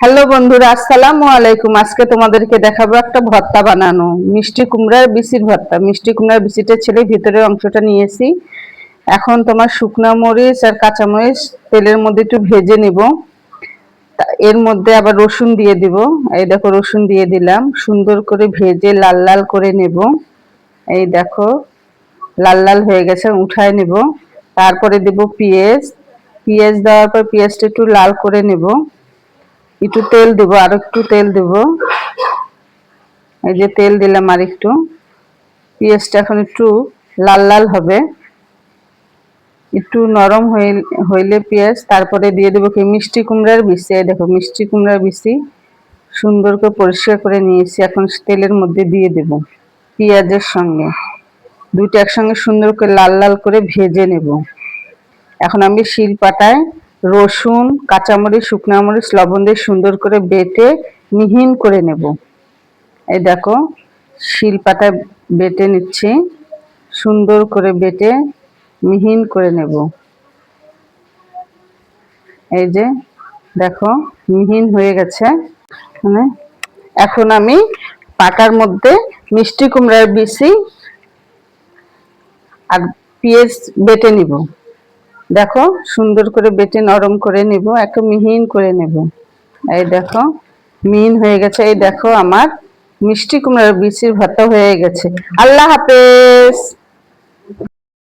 Hello বন্ধুরা, আসসালামু আলাইকুম। আজকে তোমাদেরকে দেখাবো একটা ভর্তা বানানো। মিষ্টি কুমড়ার বিচির ভর্তা। মিষ্টি কুমড়ার বিচিটা ছেড়ে ভিতরের অংশটা নিয়েছি। এখন তোমার শুকনো মরিচ আর কাঁচামরিচ তেলের মধ্যে একটু ভেজে নিব। এর মধ্যে আবার রসুন দিয়ে দিব। এই দেখো, রসুন দিয়ে দিলাম। সুন্দর করে ভেজে লাল লাল করে নেব। এই দেখো, লাল লাল হয়ে গেছে, উঠায় নেব। তারপরে দেব পেঁয়াজ। পেঁয়াজ দেওয়ার পর পেঁয়াজটা একটু লাল করে নেব। একটু তেল দেবো, আর একটু তেল দেব। এই যে তেল দিলাম আর একটু। পেঁয়াজটা এখন একটু লাল লাল হবে। একটু নরম হইলে পেঁয়াজ, তারপরে দিয়ে দেবো কি মিষ্টি কুমড়ার বিচি। দেখো, মিষ্টি কুমড়ার বিচি। সুন্দর করে পরিষ্কার করে নিয়েছি। এখন তেলের মধ্যে দিয়ে দেব পেঁয়াজের সঙ্গে। দুইটা একসঙ্গে সুন্দর করে লাল লাল করে ভেজে নেব। এখন আমি শিল পাটায় রসুন, কাঁচামরিচ, শুকনা মরিচ, লবণ দিয়ে সুন্দর করে বেটে মিহিন করে নেব। এই দেখো শিল পাটায় বেটে নিচ্ছি। সুন্দর করে বেটে মিহিন করে নেব। এই যে, দেখো, মিহিন হয়ে গেছে। মানে এখন আমি পাটার মধ্যে মিষ্টি কুমড়ার বিচি আর পেঁয়াজ বেটে নিব। দেখো, সুন্দর করে বেটে নরম করে নেব, একটু মিহিন করে নেব। এই দেখো, মিহিন হয়ে গেছে। এই দেখো আমার মিষ্টি কুমড়ার বিচির ভাতা হয়ে গেছে। আল্লাহ হাফেজ!